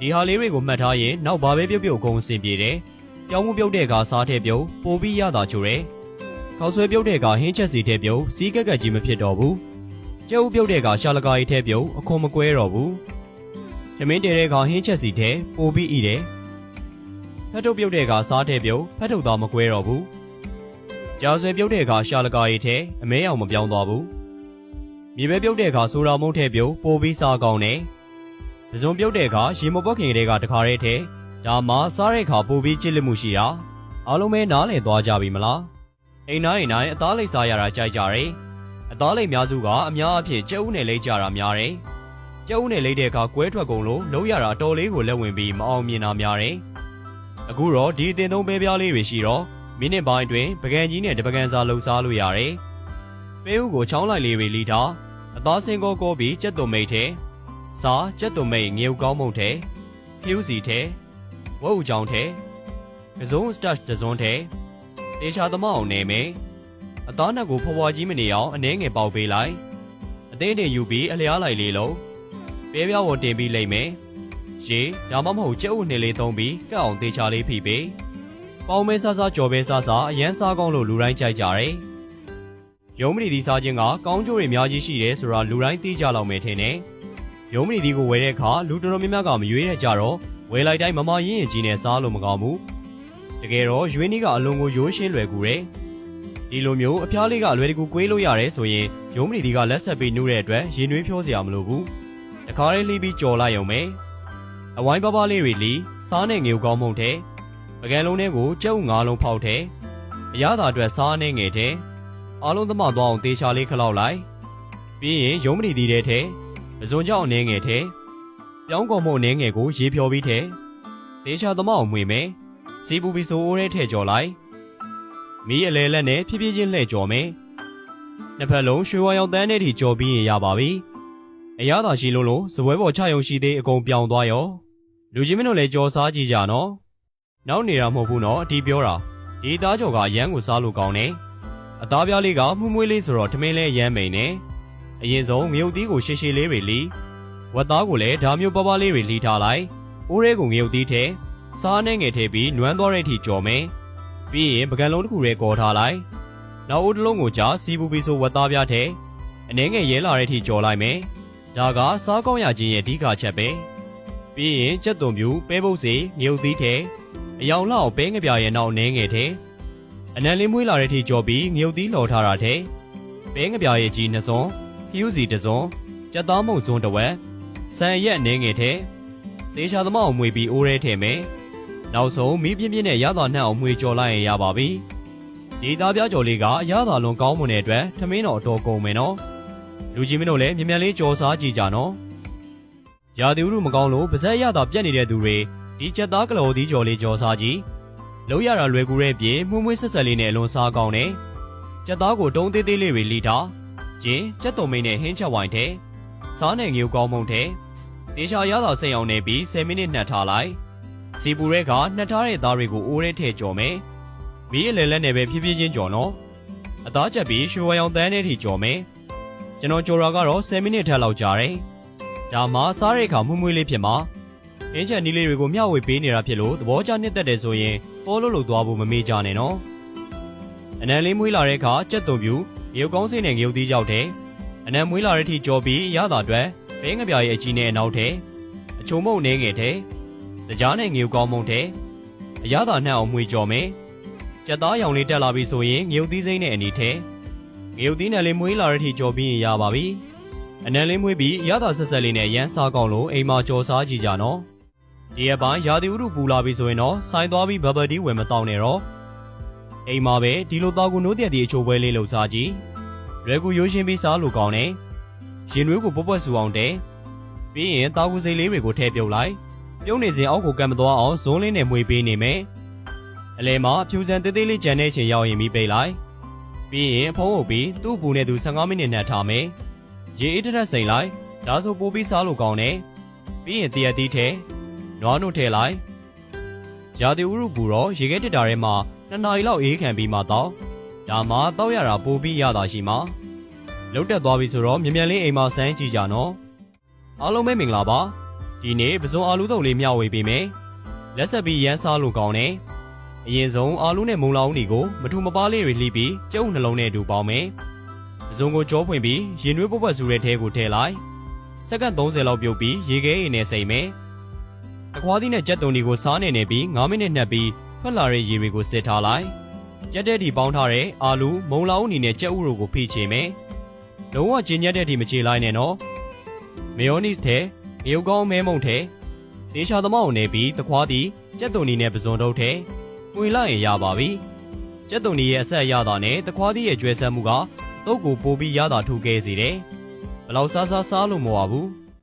ဒီဟာလေးတွေကိုမှတ်ထားရင်နောက်ဘာပဲပြုတ်ပြုတ်အကုန်အဆင်ပြေတယ်ပြောင်းမှုပြုတ်တဲ့အခါစားထည့်ပြုတ်ပိုပြီးရတာချိုတယ်ခေါက်ဆွဲပြုတ်တဲ့အခါဟင်းချက်စီထည့်ပြုတ်စီးကက်ကက်ကြီးမဖြစ်တော့ဘူးကျုပ်ပြုတ်တဲ့အခါရှာလကာကြီးထည့်ပြုတ်အခွန်မကွဲတော့ဘူးသမင်းတဲတဲ့အခါဟင်းချက်စီထည့်ပိုပြီးဤတယ်ဖက်ထုတ်ပြုတ်တဲ့အခါစားထည့်ပြုတ်ဖက်ထုတ်သားမကွဲတော့ဘူးကြာဆွဲပြုတ်တဲ့အခါရှာလကာကြီးထည့်အမဲအောင်မပြောင်းသွားဘူးမြေပဲပြုတ်တဲ့အခါဆိုရာမုန့်ထည့်ပြုတ်ပိုပြီးစားကောင်းတယ်။ ပဇွန်ပြုတ်တဲ့အခါရေမပွက်ခင်ကလေးကတခါတည်းထဲဒါမှစားတဲ့အခါပိုပြီးချစ်လက်မှုရှိတာအားလုံးပဲနားလည်သွားကြပြီမလား။အိမ်တိုင်းအိမ်တိုင်းအသားလိပ်စားရတာကြိုက်ကြတယ်။အသားလိပ်များစုကအများအပြားကျုပ်ဦးနဲ့လိပ်ကြတာများတယ်။ကျုပ်ဦးနဲ့လိပ်တဲ့အခါကွဲထွက်ကုန်လို့လုံးရတာအတော်လေးကိုလက်ဝင်ပြီးမအောင်မြင်တာများတယ်။အခုတော့ဒီအတင်သုံးပဲပြားလေးတွေရှိတော့မိနစ်ပိုင်းအတွင်းပကံကြီးနဲ့တပကံစာလှုပ်စားလို့ရတယ်။ပဲဥကိုချောင်းလိုက်လေးတွေလီထားအသားစင်ကောကောပြီးကြက်သွန်မိတ်ထဲ စာကြက်သွန်မိတ်ငရုတ်ကောင်းမုံထဲဖြူးစီထဲဝက်ဥချောင်းထဲကစုံစတက်တစုံထဲတေချာသမအောင်နေမယ်အသားနက်ကိုဖွားဖွားကြီးမနေအောင်အနှဲငယ်ပေါက်ပေးလိုက်အသေးတင်ယူပြီးအလျားလိုက်လေးလုံးပဲပြားဝတင်ပြီးလိုက်မယ်ရေဒါမှမဟုတ်ကြက်ဥနှစ်လေးသုံးပြီးကတ်အောင်တေချာလေးဖိပေးပေါင်းမဲဆဆကြော်ပဲဆဆအရန်စားကောင်းလို့လူတိုင်းကြိုက်ကြတယ်ရုံးမဏီဒီစားခြင်းကကောင်းကျိုးတွေအများကြီးရှိတယ်ဆိုတာလူတိုင်းသိကြလောက်မယ်ထင်တယ် ရုံးမဏီဒီကိုဝယ်တဲ့အခါလူတော်တော်များများကမရွေးရကြတော့ဝယ်လိုက်တိုင်းမမရင်းရင်ကြီးနဲ့စားလို့မကောင်းဘူးတကယ်တော့ရွေးနီးကအလုံးကိုရိုးရှင်းလွယ်ကူတယ်ဒီလိုမျိုးအဖျားလေးကအလွယ်တကူကွေးလို့ရတယ်ဆိုရင်ရုံးမဏီဒီကလက်ဆက်ပြီးနှုတ်တဲ့အတွက်ရင်နွေးဖြောစရာမလိုဘူးတခါလေးလှီးပြီးကြော်လိုက်ရုံပဲအဝိုင်းပပလေးတွေလီစားနဲ့ငေကောင်းမုံတဲ့ပကံလုံးထဲကိုကြက်ဥငါးလုံးဖောက်တဲ့အရသာအတွက်စားနဲ့ငယ်တဲ့အားလုံးသမသွားအောင်တေချာလေးခလောက်လိုက်ပြီးရင်ရုံးမဏီဒီတဲ့ထဲ ပဇွန်ကြောင့်အနေငယ်ထဲပြောင်းကုန်မုံအနေငယ်ကိုရေဖြော်ပြီးထဲဒေချာသမောက်မွေမယ်စီပူပီဆိုအိုးထဲထည့်ကြော်လိုက်မီးအလဲလက်နဲ့ဖြည်းဖြည်းချင်းလှည့်ကြော်မယ်နှစ်ဖက်လုံးရွှေဝါရောင်တန်းထဲထိကြော်ပြီးရင်ရပါပြီအရသာရှိလို့လို့ဇပွဲပေါ်ချယုံရှိသေးအကုန်ပြောင်းသွားရောလူချင်းမင်းတို့လည်းကြော်စားကြည့်ကြနော်နောက်နေတာမဟုတ်ဘူးနော်အတီးပြောတာဒီသားကြော်ကအရန်ကိုစားလို့ကောင်းတယ်အသားပြားလေးကမှုမွေးလေးဆိုတော့ထမင်းလဲရမ်းမိန်နေ အရင်ဆုံးငရုတ်သီးကိုရှည်ရှည်လေးတွေလီဝက်သားကိုလည်းဓာမျိုးပပလေးတွေလီထားလိုက်အိုးရဲကိုငရုတ်သီးထဲစားနှဲငယ်ထည့်ပြီးနွမ်းသွားတဲ့အထိကြော်မယ်ပြီးရင်ပကံလုံးတစ်ခုရဲကော်ထားလိုက်နောက်အိုးတစ်လုံးကိုကြာစီပူပီဆိုဝက်သားပြားထဲအနှဲငယ်ရဲလာတဲ့အထိကြော်လိုက်မယ်ဒါကစားကောင်းရခြင်းရဲ့အဓိကချက်ပဲပြီးရင်ကြက်သွန်ပြူပဲပုတ်စီငရုတ်သီးထဲအယောင်လောက်ပဲငပြရဲ့နောက်နှဲငယ်ထဲအနံလေးမွေးလာတဲ့အထိကြော်ပြီးငရုတ်သီးလှော်ထားတာထဲပဲငပြရဲ့ကြီးနှစ်စုံ ခီယူစီတစ်စုံကြက်သားမုံစုံတစ်ဝက်ဆန်ရက်အနေငယ်ထဲသေချာသမောက်မွေပြီးအိုးရဲထဲမယ်နောက်ဆုံးမီးပြင်းပြင်းနဲ့ရတာနှံ့အောင်မွေကြော်လိုက်ရင်ရပါပြီဒီသားပြားကြော်လေးကအရသာလွန်ကောင်းမွန်တဲ့အတွက်ထမင်းတော်အတော်ကုန်မယ်နော်လူကြီးမင်းတို့လည်းမြန်မြန်လေးကြော်စားကြည့်ကြနော်ရာသီဥတုမကောင်းလို့ပါဇက်ရတာပြက်နေတဲ့သူတွေဒီကြက်သားကလော်သီးကြော်လေးကြော်စားကြည့်လုံးရတာလွယ်ကူတဲ့ပြင်မှုမွေးဆက်ဆက်လေးနဲ့အလွန်စားကောင်းတယ်ကြက်သားကိုတုံးသေးသေးလေးတွေလီထား ကျင်းကြက်တုံမိန်နဲ့ဟင်းချက်ဝိုင်ထဲစားနယ်ငရုတ်ကောင်းမုံထဲတေချာရသာစိတ်အောင်နေပြီး10မိနစ်နှက်ထားလိုက်စီပူရဲကနှက်ထားတဲ့သားတွေကိုအိုးထဲထည့်ကြော်မယ်မီးအလဲလက်နဲ့ပဲဖြည်းဖြည်းချင်းကြော်နော်အသားချက်ပြီးရွှေဝါရောင်တန်းထဲထိကြော်မယ်ကျွန်တော်ကြော်တာကတော့10မိနစ်ထက်လောက်ကြာတယ်ဒါမှစားတဲ့အခါမှုမွေးလေးဖြစ်မှာအင်းချက်နီးလေးတွေကိုမျှဝေပေးနေတာဖြစ်လို့သဘောကျနှစ်သက်တယ်ဆိုရင်ပေါ်လို့လို့သွားဖို့မမေ့ကြနဲ့နော်အနံလေးမွေးလာတဲ့အခါကြက်သွန်ပြူ ငရုတ်ကောင်းစင်းနဲ့ငရုတ်သီးရောက်တယ်။အနံမွေးလာတဲ့ထိကြော်ပြီးရတာအတွက်ဘဲငပြာရဲ့အကြီးနဲ့အနောက်ထဲအချုံမုံနေငယ်ထဲတကြားနဲ့ငရုတ်ကောင်းမုံထဲအရသာနှံ့အောင်မွေကြော်မယ်။ကြက်သားရောင်လေးတက်လာပြီဆိုရင်ငရုတ်သီးစိမ့်နဲ့အနီထဲငရုတ်သီးနဲ့လေးမွေးလာတဲ့ထိကြော်ပြီးရင်ရပါပြီ။အနံလေးမွေးပြီးရတာဆက်ဆက်လေးနဲ့ရမ်းစားကောင်းလို့အိမ်မှာကြော်စားကြည့်ကြနော်။ဒီအပိုင်းရာသီဥတုပူလာပြီဆိုရင်တော့စိုင်းသွားပြီးဘဘဒီဝယ်မတောင်းနဲ့တော့ အိမ်မှာပဲဒီလိုတောက်ကူနိုးတဲ့ဒီအချိုပွဲလေးလှုပ်စားကြည့်။ရွယ်ကူရိုးရှင်းပြီးစားလို့ကောင်းတယ်။ရင်နွေးကိုပွက်ပွက်ဆူအောင်တဲ။ပြီးရင်တာကူစိတ်လေးတွေကိုထည့်ပြုတ်လိုက်။ပြုတ်နေစဉ်အောက်ကိုကံမသွားအောင်ဇွန်းလေးနဲ့မှွေပေးနေမယ်။အလဲမှာဖြူစံသေးသေးလေးကြံတဲ့ချိန်ရောက်ရင်ပြီးပိတ်လိုက်။ပြီးရင်ဖုံးအုပ်ပြီးသူ့ပူနဲ့သူ15မိနစ်နဲ့ထားမယ်။ရေအေးထက်ထက်စိန်လိုက်။ဒါဆိုပိုပြီးစားလို့ကောင်းတယ်။ပြီးရင်တရက်သီးထဲနွားနို့ထည့်လိုက်။ ရာသီဥတုပူတော့ရေခဲတစ်တာထဲမှာ2နာရီလောက်အေးခံပြီးမှတော့ဒါမှတောက်ရတာပိုပြီးရတာရှိမှာလုတ်တက်သွားပြီဆိုတော့မြန်မြန်လေးအိမ်မှာစမ်းကြည့်ကြနော်အားလုံးပဲမင်္ဂလာပါဒီနေ့ပစုံအာလူတုံလေးမျှဝေပေးမယ်လက်ဆက်ပြီးရမ်းစားလို့ကောင်းတယ်အရင်ဆုံးအာလူနဲ့မုံလောင်းတွေကိုမထူမပါလေးတွေလှီးပြီးကျုပ်နှလုံးနဲ့အတူပေါင်းမယ်ပစုံကိုကြောပွင့်ပြီးရင်နွေးပုတ်ပတ်စုတဲ့ထဲကိုထည့်လိုက်စက္ကန့်30လောက်ပြုတ်ပြီးရေခဲရည်နဲ့စိမ့်မယ် တခွားသီးနဲ့ကြက်သွန်တွေကိုစားနေနေပြီး9မိနစ်နှက်ပြီးထွက်လာတဲ့ရေတွေကိုစစ်ထားလိုက်ကြက်တဲ့ဒီပေါင်းထားတဲ့အာလူမုံလောင်းအနေနဲ့ကြက်ဥတို့ကိုဖိချေမယ်လုံးဝကျဉ်ညက်တဲ့ဒီမချေလိုက်နဲ့နော်မေယောနီစ်ထဲငရုတ်ကောင်းမဲမုံထဲဒေချာသမောက်နေပြီးတခွားသည်ကြက်သွန်နီနဲ့ပဇွန်တုပ်ထဲဝင်လိုက်ရင်ရပါပြီကြက်သွန်နီရဲ့အဆက်အရသာနဲ့တခွားသည်ရဲ့ကျွဲဆက်မှုကတုပ်ကိုပိုပြီးရတာထူခဲ့စေတယ်ဘလောက်စားစားစားလို့မဝဘူး